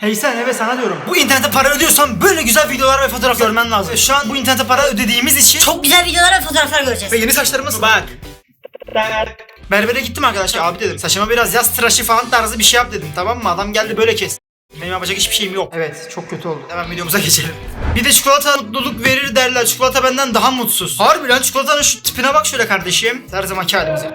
Hey sen evet sana diyorum. Bu internete para ödüyorsan böyle güzel videolar ve fotoğraf görmen lazım. Ve Şu an bu internete para ödediğimiz için Çok güzel videolar ve fotoğraflar göreceğiz. ve yeni saçlarımız bak. Berbere gittim arkadaşlar abi dedim. Saçıma biraz yaz tıraşı falan tarzı bir şey yap dedim tamam mı? Adam geldi böyle kes. Benim yapacak hiçbir şeyim yok. Evet çok kötü oldu. Hemen videomuza geçelim. Bir de çikolata mutluluk verir derler. Çikolata benden daha mutsuz. Harbi lan çikolatanın şu tipine bak şöyle kardeşim. Her zamanki halimize.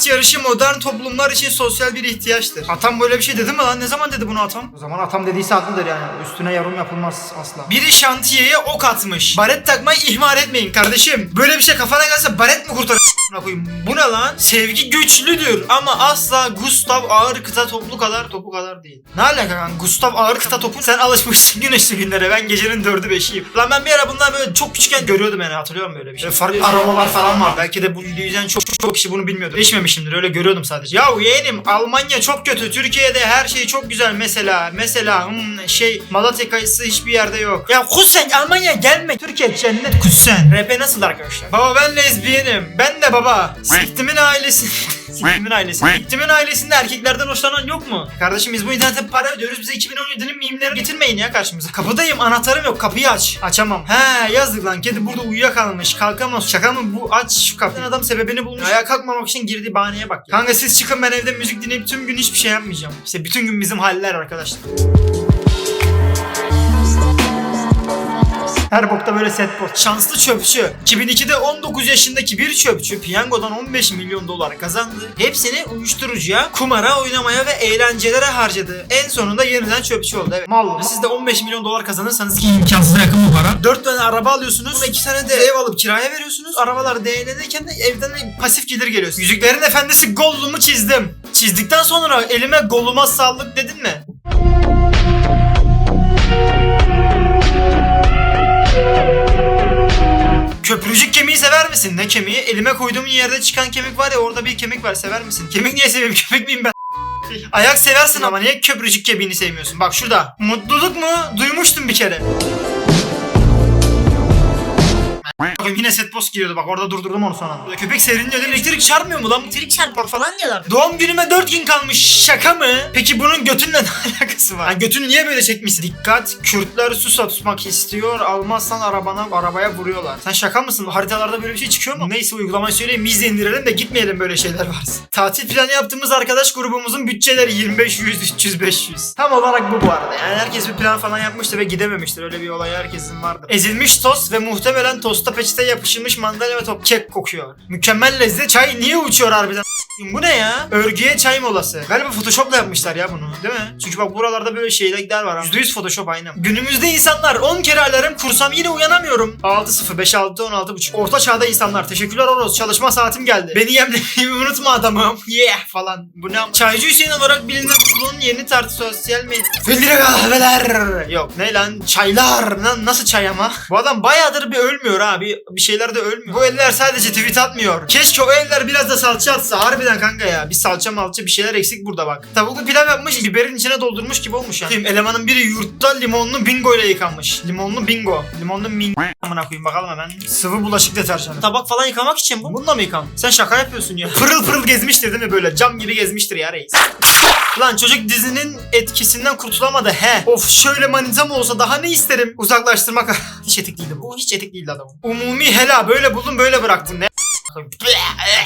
At yarışı modern toplumlar için sosyal bir ihtiyaçtır. Atam böyle bir şey dedi mi lan? Ne zaman dedi bunu atam? O zaman atam dediyse haklıdır yani. Üstüne yorum yapılmaz asla. Biri şantiyeye ok atmış. Baret takmayı ihmal etmeyin kardeşim. Böyle bir şey kafana gelse baret mi kurtarır? Amına koyayım. Bu ne lan? Sevgi güçlüdür ama asla Gustav ağır kıta topu kadar topu kadar değil. Ne alaka lan? Gustav ağır kıta topu sen alışmışsın güneşli günlere. Ben gecenin dördü beşiyim. Lan ben bir ara bunlar böyle çok küçükken görüyordum yani hatırlıyorum böyle bir şey. Böyle farklı aromalar falan var. Belki de bu videoyu izleyen çok çok kişi bunu bilmiyordu. Değişmemişimdir öyle görüyordum sadece. Ya yeğenim Almanya çok kötü. Türkiye'de her şey çok güzel mesela. Mesela hmm, şey Malatya kayısı hiçbir yerde yok. Ya kuzen Almanya gelme. Türkiye cennet kuzen. RP nasıl arkadaşlar? Baba ben lezbiyenim. Ben de baba. Siktimin ailesi. Siktimin ailesi. Siktimin ailesinde erkeklerden hoşlanan yok mu? Kardeşim biz bu internete para ödüyoruz. Bize 2017'nin mimlerini getirmeyin ya karşımıza. Kapıdayım anahtarım yok. Kapıyı aç. Açamam. He yazdık lan. Kedi burada uyuyakalmış. Kalkamaz. Şaka mı bu? Aç şu kapıyı. Adam sebebini bulmuş. Ayağa kalkmamak için girdiği bahaneye bak ya. Kanka siz çıkın ben evde müzik dinleyip tüm gün hiçbir şey yapmayacağım. İşte bütün gün bizim haller arkadaşlar. Her bokta böyle set board. Şanslı çöpçü. 2002'de 19 yaşındaki bir çöpçü piyangodan 15 milyon dolar kazandı. Hepsini uyuşturucuya, kumara, oynamaya ve eğlencelere harcadı. En sonunda yeniden çöpçü oldu. Evet. Mal. Siz de 15 milyon dolar kazanırsanız ki İmkansıza yakın bu para. 4 tane araba alıyorsunuz. Sonra 2 tane de ev alıp kiraya veriyorsunuz. Arabalar değerlenirken de evden de pasif gelir geliyor. Yüzüklerin Efendisi Gollum'u çizdim. Çizdikten sonra elime Gollum'a sağlık dedin mi? Köprücük kemiği sever misin? Ne kemiği? Elime koyduğum yerde çıkan kemik var ya orada bir kemik var sever misin? Kemik niye seveyim? Köpek miyim ben? Ayak seversin ama niye köprücük kemiğini sevmiyorsun? Bak şurada. Mutluluk mu? Duymuştum bir kere. Bakın yine set post giriyordu bak orada durdurdum onu sonra. Köpek değil mi? Elektrik çarpmıyor mu lan? Elektrik çarpar falan diyorlar. Doğum günüme 4 gün kalmış. Şaka mı? Peki bunun götünle ne alakası var? Ha, götünü niye böyle çekmişsin? Dikkat. Kürtler su satmak istiyor. Almazsan arabana arabaya vuruyorlar. Sen şaka mısın? Haritalarda böyle bir şey çıkıyor mu? Neyse uygulamayı söyleyeyim. Biz de indirelim de gitmeyelim böyle şeyler varsa. Tatil planı yaptığımız arkadaş grubumuzun bütçeleri 25, 100, 300, 500. Tam olarak bu bu arada. Yani herkes bir plan falan yapmıştır ve gidememiştir. Öyle bir olay herkesin vardır. Ezilmiş tost ve muhtemelen tosta peçete yapışılmış mandalina ve top kek kokuyor. Mükemmel lezzet. Çay niye uçuyor harbiden? Bu ne ya? Örgüye çay molası. Galiba Photoshop'la yapmışlar ya bunu. Değil mi? Çünkü bak buralarda böyle şeyler var. %100 Photoshop aynı. Günümüzde insanlar 10 kere alarm kursam yine uyanamıyorum. 6-0, 5-6, 16.5. Orta çağda insanlar. Teşekkürler Oros. Çalışma saatim geldi. Beni yemlemeyi unutma adamım. Yeah falan. Bu ne? Çaycı Hüseyin olarak bilinen bunun yeni tartı sosyal medya. Filtre kahveler. Yok ne lan? Çaylar. Na- nasıl çay ama? Bu adam bayağıdır bir ölmüyor ha. Bir, bir şeyler de ölmüyor. Bu eller sadece tweet atmıyor. Keşke o eller biraz da salça atsa. Harbiden kanka ya. Bir salça malça bir şeyler eksik burada bak. Tavuklu pilav yapmış. Biberin içine doldurmuş gibi olmuş yani. Elemanın biri yurtta limonlu bingo ile yıkanmış. Limonlu bingo. Limonlu min... Amına koyayım bakalım hemen. Sıvı bulaşık deterjanı. Tabak falan yıkamak için bu. Bununla mı yıkan? Sen şaka yapıyorsun ya. Pırıl pırıl gezmiştir değil mi böyle? Cam gibi gezmiştir ya reis. Lan çocuk dizinin etkisinden kurtulamadı he. Of şöyle manitam olsa daha ne isterim? Uzaklaştırmak hiç etik değildi bu. Hiç etik değildi adamın. Umumi hela böyle buldun böyle bıraktın ne?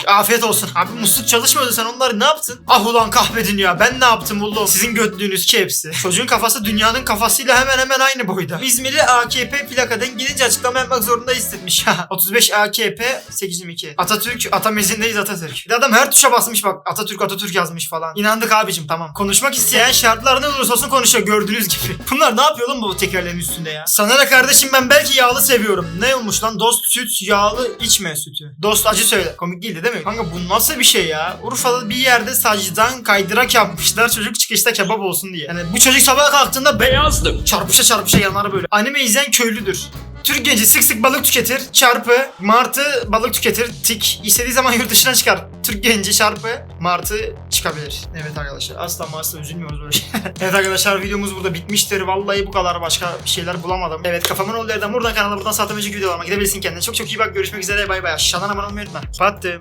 Afiyet olsun. Abi musluk çalışmıyordu sen onları ne yaptın? Ah ulan kahve dünya ben ne yaptım oğlum? Sizin götlüğünüz ki hepsi. Çocuğun kafası dünyanın kafasıyla hemen hemen aynı boyda. İzmirli AKP plakadan gidince açıklama yapmak zorunda hissetmiş. 35 AKP 822. Atatürk atamezindeyiz Atatürk. Bir adam her tuşa basmış bak Atatürk Atatürk yazmış falan. İnandık abicim tamam. Konuşmak isteyen şartlar ne olursa olsun konuşuyor gördüğünüz gibi. Bunlar ne yapıyor oğlum bu tekerlerin üstünde ya? Sana ne kardeşim ben belki yağlı seviyorum. Ne olmuş lan? Dost süt yağlı içme sütü. Dost acı söyle. Komik değildi değil mi? Kanka bu nasıl bir şey ya? Urfa'da bir yerde sacdan kaydırak yapmışlar çocuk çıkışta kebap olsun diye. Yani bu çocuk sabah kalktığında beyazdı. Çarpışa çarpışa yanar böyle. Anime izleyen köylüdür. Türk genci sık sık balık tüketir. Çarpı martı balık tüketir. Tik. İstediği zaman yurt dışına çıkar. Türk genci çarpı martı çıkabilir. Evet arkadaşlar asla asla üzülmüyoruz böyle şey. evet arkadaşlar videomuz burada bitmiştir. Vallahi bu kadar başka bir şeyler bulamadım. Evet kafamın olduğu yerden buradan kanala buradan satamayacak videolarıma gidebilirsin kendine. Çok çok iyi bak görüşmek üzere bay bay. Aşağıdan abone olmayı unutma. Pattım.